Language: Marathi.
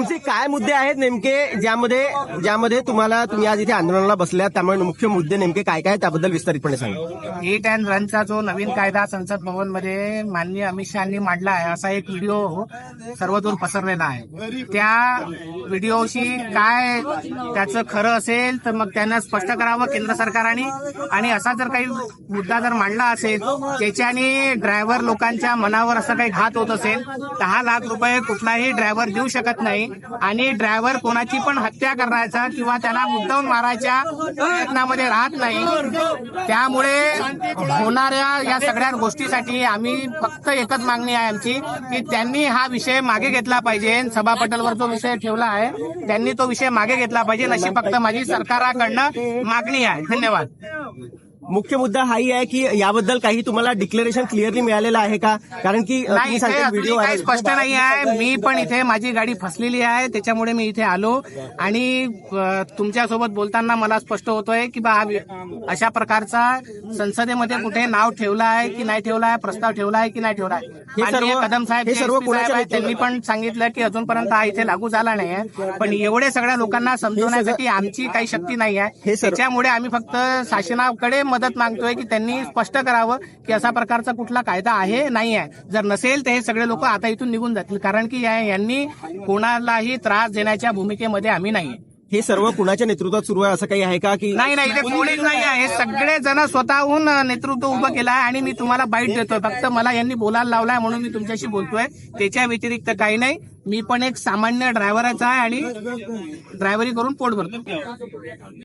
तुमचे काय मुद्दे आहेत नेमके? ज्यामध्ये ज्यामध्ये तुम्हाला तुम्ही आज इथे आंदोलनाला बसल्यात त्यामुळे मुख्य मुद्दे नेमके काय काय त्याबद्दल विस्तारितपणे सांगा. हिट अँड रनचा जो नवीन कायदा संसद भवनमध्ये माननीय अमित शहानी मांडला आहे असा एक व्हिडिओ सर्वदूर पसरलेला आहे. त्या व्हिडिओशी काय त्याचं खरं असेल तर मग त्यांना स्पष्ट करावं केंद्र सरकारने. आणि असा जर काही मुद्दा जर मांडला असेल त्याच्याने ड्रायव्हर लोकांच्या मनावर असं काही घात होत असेल दहा लाख रुपये कुठलाही ड्रायव्हर देऊ शकत नाही. आणि ड्रायव्हर कोणाची पण हत्या करायचा किंवा त्यांना मुद्दाम मारायच्या प्रयत्नामध्ये राहत नाही. त्यामुळे होणाऱ्या या सगळ्या गोष्टीसाठी आम्ही फक्त एकच मागणी आहे आमची की त्यांनी हा विषय मागे घेतला पाहिजे. सभापटलवर जो विषय ठेवला आहे त्यांनी तो विषय मागे घेतला पाहिजे. अशी फक्त माझी सरकाराकडनं मागणी आहे. धन्यवाद. मुख्य मुद्दा हाही आहे की याबद्दल काही तुम्हाला डिक्लेरेशन क्लिअरली मिळालेलं आहे का? कारण की नाही तुम्ही इथे सांगता अजूनही व्हिडिओ काही स्पष्ट नाही आहे. मी पण इथे माझी गाडी फसलेली आहे त्याच्यामुळे मी इथे आलो. आणि अ, तुमच्यासोबत बोलताना मला स्पष्ट होतोय की बा हा वि- अशा प्रकारचा संसदेमध्ये कुठे नाव ठेवला आहे की नाही ठेवला आहे प्रस्ताव ठेवला आहे की नाही ठेवला आहे? हे सर्व- कदम साहेब हे जे सर्व SP साहेब कोणाच्या आहेत, त्यांनी पण सांगितलं की अजूनपर्यंत हा इथे लागू झाला नाही आहे. पण एवढे सगळ्या लोकांना समजवण्यासाठी आमची काही शक्ती नाही आहे. सर्व- त्याच्यामुळे आम्ही फक्त शासनाकडे मदत मागतोय की त्यांनी स्पष्ट करावं की असा प्रकारचा कुठला कायदा आहे नाही आहे जर नसेल तर हे सगळे लोक आता इथून निघून जातील. कारण की यांनी कोणालाही त्रास देण्याच्या भूमिकेमध्ये आम्ही नाहीये. हे सर्व कुणाच्या नेतृत्वात सुरू आहे? असं काही आहे का की नाही नाही इथे कोणीच नाही आहे. सगळे जण स्वतःहून नेतृत्व उभं केलं आहे आणि मी तुम्हाला बाईट देतोय. फक्त मला यांनी बोलायला लावलाय म्हणून मी तुमच्याशी बोलतोय. त्याच्या व्यतिरिक्त काही नाही. मी पण एक सामान्य ड्रायव्हरच आहे आणि ड्रायव्हरी करून पोट भरतो.